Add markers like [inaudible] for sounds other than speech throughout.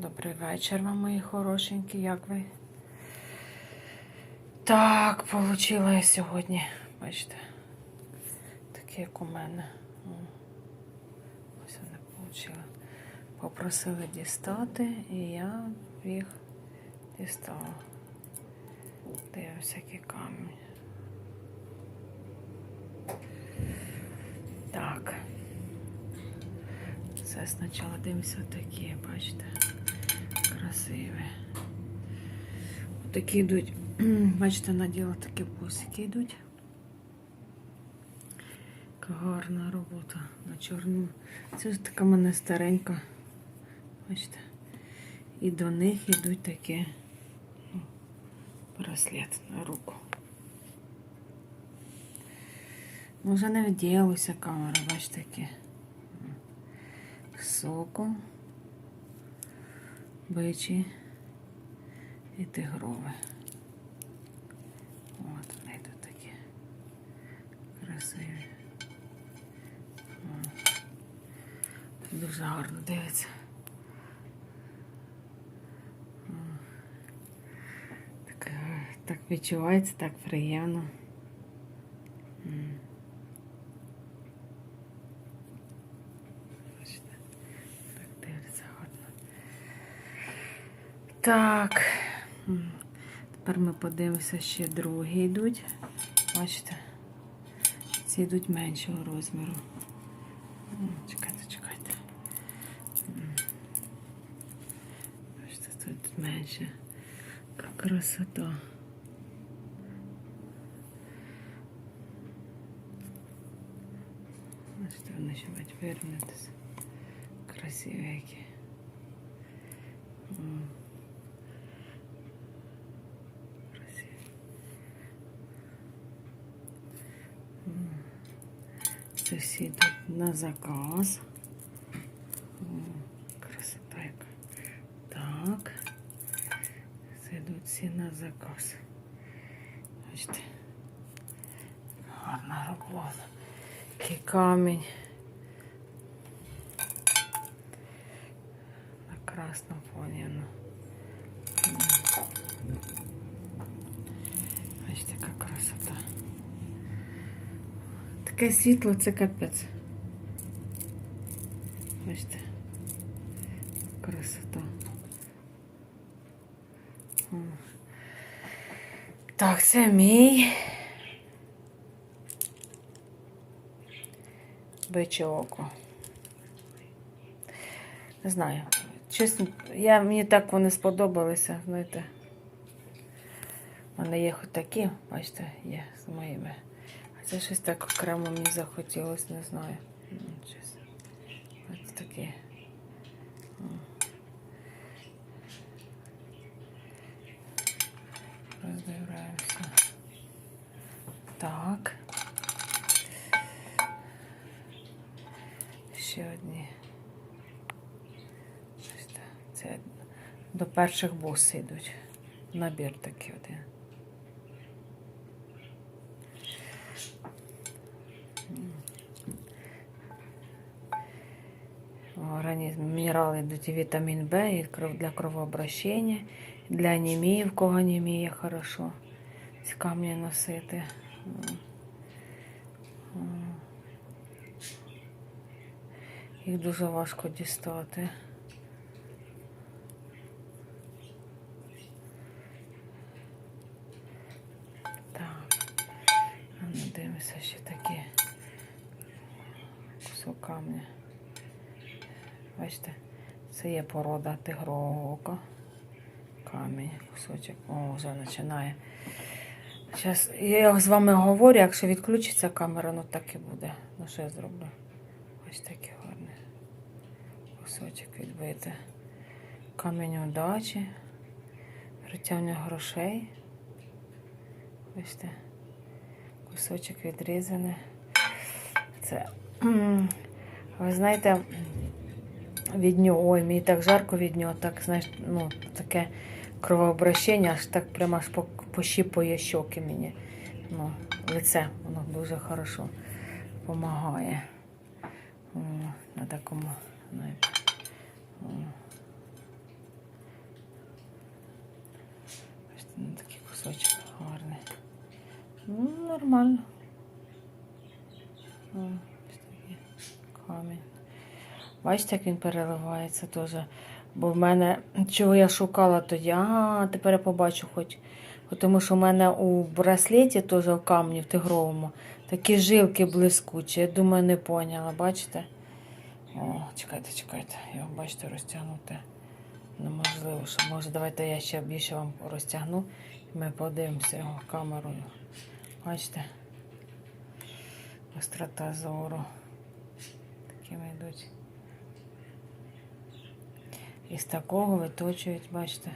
Добрий вечір вам, мої хорошенькі, як ви? Так, получила я сьогодні, бачите, таке, як у мене. Ось вони получила. Попросили дістати, і я їх дістала. Де всякі камінь. Так. Це спочатку дивимося такі, бачите, красиві. Такі йдуть, [clears throat] бачите, наділа такі бусики йдуть. Гарна робота на чорному. Це ж така мене старенька. Бачите. І до них йдуть такі ну, браслет на руку. Вже не вділася камера, бачите, такі соку, бичі і тигрове. От вони тут такі красиві. Дуже гарно дивиться. Так, так відчувається, так приємно. М. Бачите? Так дивиться гарно. Так. Тепер ми подивимося, ще другі йдуть. Бачите? Ці йдуть меншого розміру. Чекайте, чекайте. Бачите, тут менше. Красота. Бачите, вони ще мають вирівнятися. Красиві які. М. Красиві. М. Це всі йдуть на заказ. Красота яка. Так. Це йдуть на заказ. Бачите. Гарна робота. Який камінь. На красному фоні. Бачите, яка красота. Таке світло це капець. Бачите. Красота. О. Так, це мій. Биче око. Не знаю. Чесно, я, мені так вони сподобалися, знаєте. У мене є хоч такі, бачите, є з моїми. А це щось так окремо мені захотілося, не знаю. Ось такі. Ще одні. Це до перших бус йдуть. Набір такий один. Організм мінерали йдуть і вітамін В, і кров- для кровообращення, для анемії, в кого анемія хорошо. Ці камні носити. Їх дуже важко дістати. Так. Ну дивимося ще такі кусок камня. Бачите, це є порода тигрового ока. Камінь, кусочок. О, вже починає. Зараз я з вами говорю, якщо відключиться камера, ну так і буде. Ну що я зроблю? Ось такий гарний кусочок відбити. Камінь удачі, притягнення грошей. Бачите, кусочок відрізаний. Це, ви знаєте, від нього, ой, мені так жарко від нього, так, знаєш, ну, таке кровообращення, аж так прямо аж по- пощіпує щоки мені. Ну, лице, воно дуже хорошо допомагає о, на такому навіть. Бачите, на такий кусочок гарний. Ну, нормально. О, ось такий камінь. Бачите, як він переливається теж. Бо в мене, чого я шукала, то я а, тепер я побачу хоч. Тому що в мене у браслеті теж в камні в тигровому такі жилки блискучі. Я думаю, не поняла, бачите? О, чекайте, чекайте, його бачите розтягнути. Неможливо, що може, давайте я ще більше вам розтягну. І ми подивимося його камерою. Бачите? Острота зору. Такими йдуть. І з такого виточують, бачите.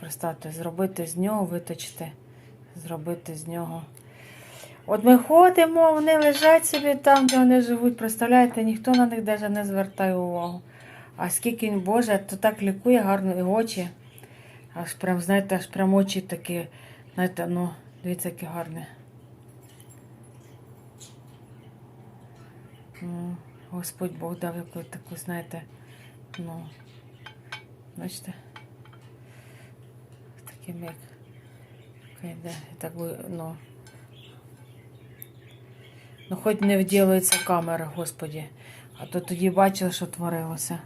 Представте, зробити з нього, виточити, зробити з нього. От ми ходимо, вони лежать собі там, де вони живуть. Представляєте, ніхто на них навіть не звертає увагу. А скільки він Боже, то так лікує гарно і очі. Аж прям, знаєте, аж прям очі такі, знаєте, ну, дивіться, які гарні. Ну, Господь Бог дав яку таку, знаєте, ну, бачите, таким як яка йде, так ну. Ну, хоч не вділується камера, Господі. А то тоді бачили, що творилося.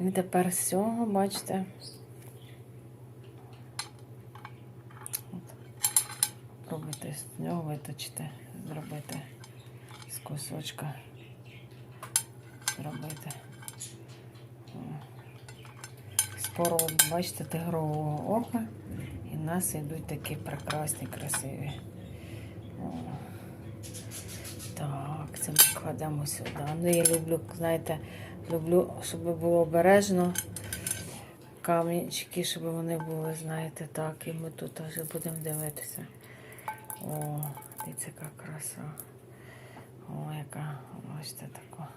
І тепер з цього, бачите. Пробуйте з нього виточити, зробити з кусочка. Зробити. Породу, бачите, тигрового ока. В нас йдуть такі прекрасні, красиві. О. Так, це ми кладемо сюди. Ну, я люблю, знаєте, люблю, щоб було обережно. Камінчики, щоб вони були, знаєте, так. І ми тут вже будемо дивитися. О, дивіться, яка краса. О, яка, бачите, така.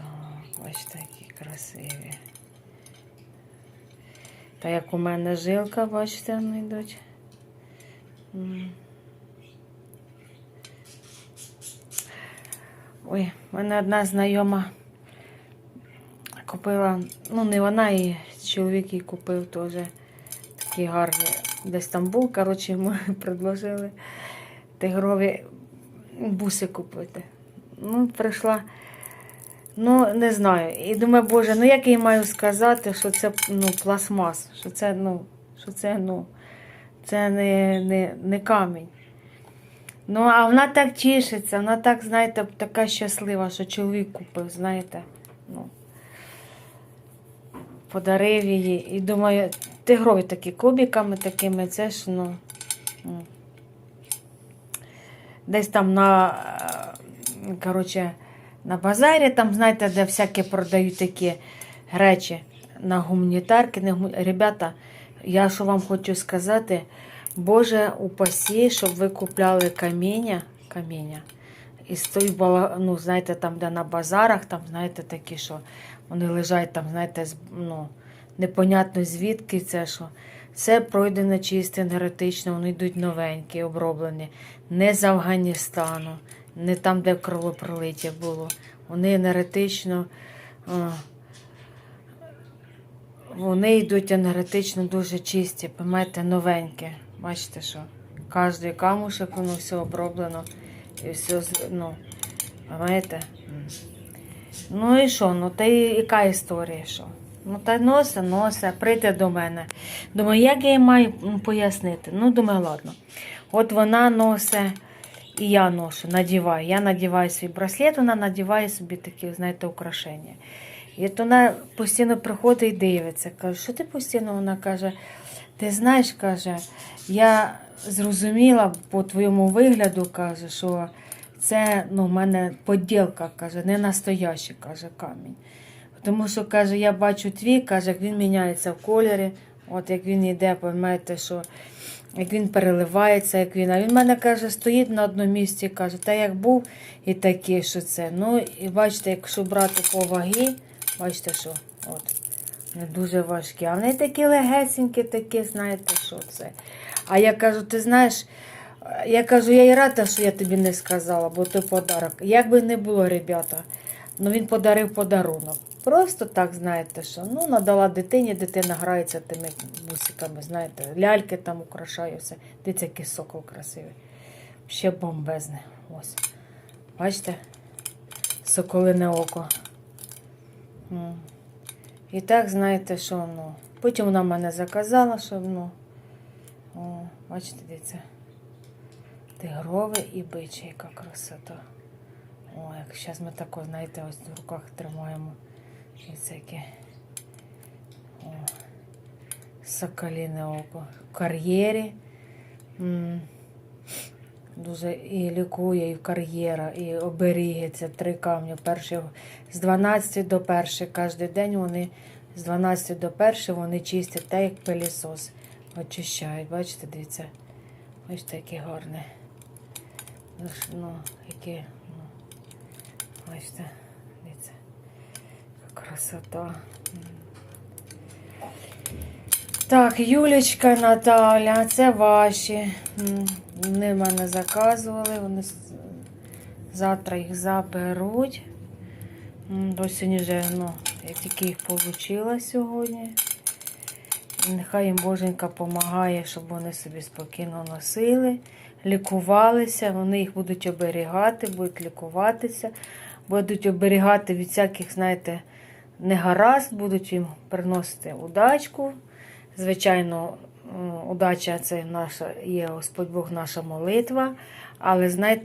Так, бачите, які красиві. Та як у мене жилка, бачите, вони йдуть. Ой, в мене одна знайома купила, ну не вона, і чоловік їй купив теж такі гарні. Десь там був, коротше, йому [laughs] предложили тигрові буси купити. Ну, прийшла. Ну, не знаю. І думаю, боже, ну як я маю сказати, що це ну, пластмас, що це, ну, що це, ну, це не, не, не камінь. Ну, а вона так тішиться, вона так, знаєте, така щаслива, що чоловік купив, знаєте. Ну, подарив її. І думаю, тигрові такі кубиками такими, це ж, ну. Десь там на, е, коротше, на базарі, там, знаєте, де всякі продають такі речі на гуманітарки. Не гумі- Ребята, я що вам хочу сказати, Боже упасі, щоб ви купляли каміння, каміння. І стоїть, бала- ну, знаєте, там, де на базарах, там, знаєте, такі, що вони лежать там, знаєте, ну, непонятно звідки це що. Це пройдено чисто енергетично, вони йдуть новенькі, оброблені. Не з Афганістану, не там, де кровопролиття було. Вони енергетично. вони йдуть енергетично дуже чисті, пам'ятаєте, новенькі. Бачите, що кожний камушок, воно все оброблено. І все, ну, пам'ятаєте? Ну і що? Ну та і яка історія, що? Ну та носа, носа, прийде до мене. Думаю, як я їй маю пояснити? Ну, думаю, ладно. От вона носить, і я ношу, надіваю. Я надіваю свій браслет, вона надіває собі такі, знаєте, украшення. І от вона постійно приходить і дивиться. Каже, що ти постійно? Вона каже, ти знаєш, каже, я зрозуміла по твоєму вигляду, каже, що це ну, в мене поділка, каже, не настоящий, каже, камінь. Тому що, каже, я бачу твій, каже, як він міняється в кольорі, от як він йде, поймете, що як він переливається, як він. А він мене каже, стоїть на одному місці, каже, та як був і такий, що це. Ну, і бачите, якщо брати по вагі, бачите, що от. Вони дуже важкі. А вони такі легесенькі, такі, знаєте, що це. А я кажу, ти знаєш, Я кажу, я і рада, що я тобі не сказала, бо той подарок. Як би не було, ребята, ну він подарив подарунок. Просто так, знаєте, що ну, надала дитині, дитина грається тими бусиками, знаєте, ляльки там украшає все. Дивіться, який сокол красивий. Ще бомбезне. Ось. Бачите? Соколине око. І так, знаєте, що ну. Потім вона мене заказала, щоб ну. О, бачите, дивіться. Тигрове і биче, яка красота. О, як зараз ми тако, знаєте, ось в руках тримаємо. Дивіться, яке. О, соколине око. В кар'єрі. Дуже і лікує, і кар'єра, і оберіги. Це три камні. Перший з 12 до 1. Кожен день вони з 12 до 1 вони чистять так, як пилісос. Очищають. Бачите, дивіться. Бачите, яке гарне. Ну, Ну, ну, бачите, дивіться. Красота. Так, Юлічка, Наталя, це ваші. Вони в мене заказували, вони завтра їх заберуть. Бо сьогодні вже, ну, я тільки їх отримала сьогодні. Нехай їм Боженька допомагає, щоб вони собі спокійно носили, лікувалися. Вони їх будуть оберігати, будуть лікуватися, будуть оберігати від всяких, знаєте, негаразд, будуть їм приносити удачку. Звичайно, удача це наша є Господь Бог, наша молитва. Але знаєте,